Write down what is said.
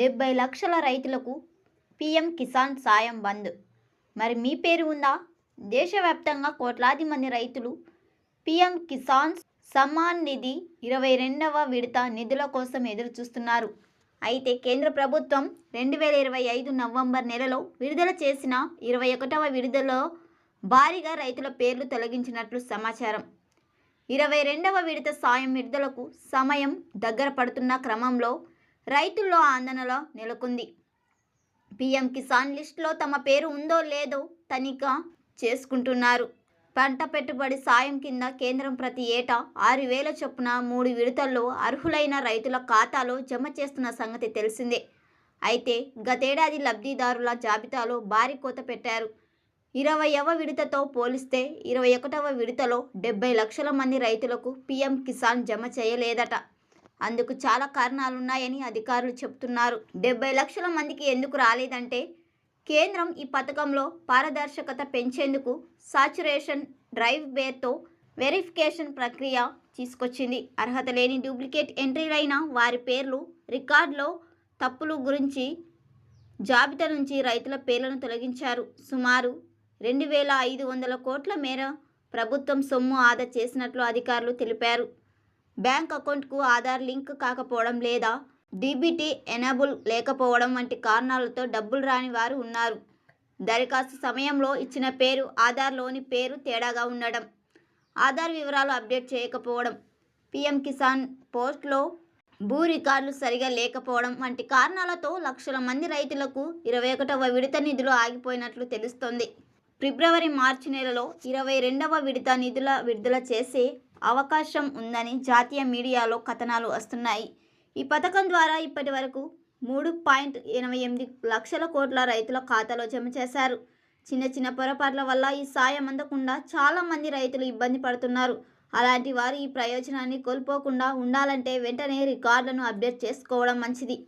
డెబ్బై లక్షల రైతులకు పీఎం కిసాన్ సాయం బంద్. మరి మీ పేరు ఉందా? దేశవ్యాప్తంగా కోట్లాది మంది రైతులు పీఎం కిసాన్ సమ్మాన్ నిధి ఇరవై రెండవ విడత నిధుల కోసం ఎదురు చూస్తున్నారు అయితే కేంద్ర ప్రభుత్వం రెండు వేల ఇరవై ఐదు నవంబర్ నెలలో విడుదల చేసిన ఇరవై ఒకటవ విడుదలలో భారీగా రైతుల పేర్లు తొలగించినట్లు సమాచారం. ఇరవై రెండవ విడత సాయం విడుదలకు సమయం దగ్గర పడుతున్న క్రమంలో రైతుల్లో ఆందోళనలో నెలకొంది. పీఎం కిసాన్ లిస్టులో తమ పేరు ఉందో లేదో తనిఖీ చేసుకుంటున్నారు. పంట పెట్టుబడి సాయం కింద కేంద్రం ప్రతి ఏటా ఆరు వేల చొప్పున మూడు విడతల్లో అర్హులైన రైతుల ఖాతాలో జమ చేస్తున్న సంగతి తెలిసిందే. అయితే గతేడాది లబ్ధిదారుల జాబితాలో భారీ కోత పెట్టారు. ఇరవైవ విడతతో పోలిస్తే ఇరవై ఒకటవ విడతలో డెబ్బై లక్షల మంది రైతులకు పీఎం కిసాన్ జమ చేయలేదట. అందుకు చాలా కారణాలున్నాయని అధికారులు చెబుతున్నారు డెబ్బై లక్షల మందికి ఎందుకు రాలేదంటే కేంద్రం ఈ పథకంలో పారదర్శకత పెంచేందుకు సాచురేషన్ డ్రైవ్ బేర్తో వెరిఫికేషన్ ప్రక్రియ తీసుకొచ్చింది. అర్హత లేని డూప్లికేట్ ఎంట్రీలైన వారి పేర్లు రికార్డులో తప్పులు గురించి జాబితా నుంచి రైతుల పేర్లను తొలగించారు. సుమారు రెండు వేల ఐదు వందల కోట్ల మేర ప్రభుత్వం సొమ్ము ఆదా చేసినట్లు అధికారులు తెలిపారు. బ్యాంక్ అకౌంట్కు ఆధార్ లింక్ కాకపోవడం లేదా డీబీటీ ఎనేబుల్ లేకపోవడం వంటి కారణాలతో డబ్బులు రాని వారు ఉన్నారు. దరఖాస్తు సమయంలో ఇచ్చిన పేరు ఆధార్లోని పేరు తేడాగా ఉండడం ఆధార్ వివరాలు అప్డేట్ చేయకపోవడం పీఎం కిసాన్ పోస్ట్లో భూ రికార్డులు సరిగా లేకపోవడం వంటి కారణాలతో లక్షల మంది రైతులకు ఇరవై ఒకటవ విడత నిధులు ఆగిపోయినట్లు తెలుస్తోంది. ఫిబ్రవరి మార్చి నెలలో ఇరవై రెండవ విడత నిధుల విడుదల చేసే అవకాశం ఉందని జాతీయ మీడియాలో కథనాలు వస్తున్నాయి. ఈ పథకం ద్వారా ఇప్పటి వరకు మూడు పాయింట్ ఎనభై ఎనిమిది లక్షల కోట్ల రైతుల ఖాతాలో జమ చేశారు. చిన్న చిన్న పొరపాట్ల వల్ల ఈ సాయం అందకుండా చాలామంది రైతులు ఇబ్బంది పడుతున్నారు. అలాంటి వారు ఈ ప్రయోజనాన్ని కోల్పోకుండా ఉండాలంటే వెంటనే రికార్డులను అప్డేట్ చేసుకోవడం మంచిది.